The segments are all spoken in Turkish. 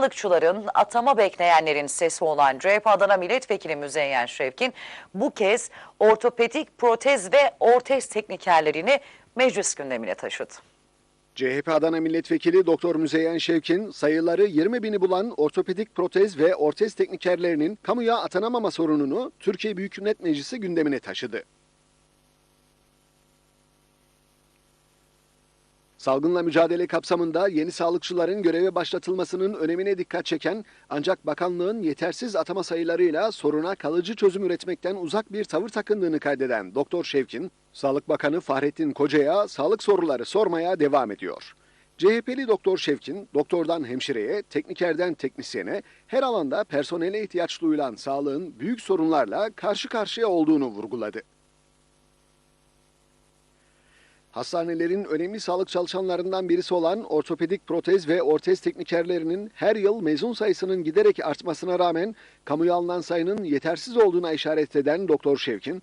Sağlıkçıların atama bekleyenlerin sesi olan CHP Adana Milletvekili Müzeyyen Şevkin bu kez ortopedik protez ve ortez teknikerlerini meclis gündemine taşıdı. CHP Adana Milletvekili Doktor Müzeyyen Şevkin sayıları 20 bini bulan ortopedik protez ve ortez teknikerlerinin kamuya atanamama sorununu Türkiye Büyük Millet Meclisi gündemine taşıdı. Salgınla mücadele kapsamında yeni sağlıkçıların göreve başlatılmasının önemine dikkat çeken ancak bakanlığın yetersiz atama sayılarıyla soruna kalıcı çözüm üretmekten uzak bir tavır takındığını kaydeden Doktor Şevkin, Sağlık Bakanı Fahrettin Koca'ya sağlık soruları sormaya devam ediyor. CHP'li Doktor Şevkin, doktordan hemşireye, teknikerden teknisyene her alanda personele ihtiyaç duyulan sağlığın büyük sorunlarla karşı karşıya olduğunu vurguladı. Hastanelerin önemli sağlık çalışanlarından birisi olan ortopedik protez ve ortez teknikerlerinin her yıl mezun sayısının giderek artmasına rağmen kamuya alınan sayının yetersiz olduğuna işaret eden Doktor Şevkin,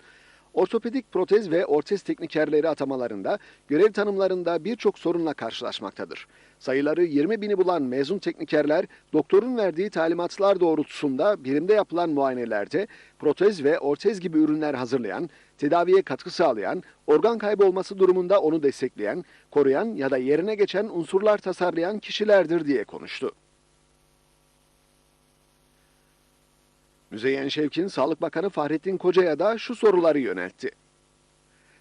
ortopedik protez ve ortez teknikerleri atamalarında görev tanımlarında birçok sorunla karşılaşmaktadır. Sayıları 20 bini bulan mezun teknikerler doktorun verdiği talimatlar doğrultusunda birimde yapılan muayenelerde protez ve ortez gibi ürünler hazırlayan, tedaviye katkı sağlayan, organ kaybı olması durumunda onu destekleyen, koruyan ya da yerine geçen unsurlar tasarlayan kişilerdir diye konuştu. Müzeyyen Şevkin, Sağlık Bakanı Fahrettin Koca'ya da şu soruları yöneltti.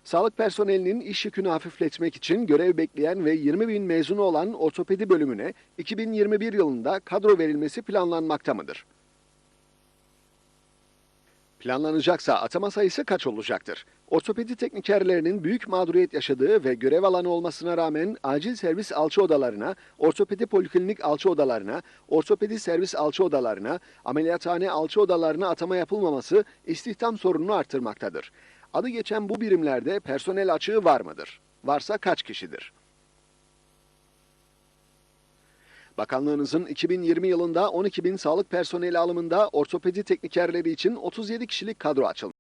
Sağlık personelinin iş yükünü hafifletmek için görev bekleyen ve 20 bin mezunu olan ortopedi bölümüne 2021 yılında kadro verilmesi planlanmakta mıdır? Planlanacaksa atama sayısı kaç olacaktır? Ortopedi teknikerlerinin büyük mağduriyet yaşadığı ve görev alanı olmasına rağmen acil servis alçı odalarına, ortopedi poliklinik alçı odalarına, ortopedi servis alçı odalarına, ameliyathane alçı odalarına atama yapılmaması istihdam sorununu arttırmaktadır. Adı geçen bu birimlerde personel açığı var mıdır? Varsa kaç kişidir? Bakanlığınızın 2020 yılında 12 bin sağlık personeli alımında ortopedi teknikerleri için 37 kişilik kadro açıldı.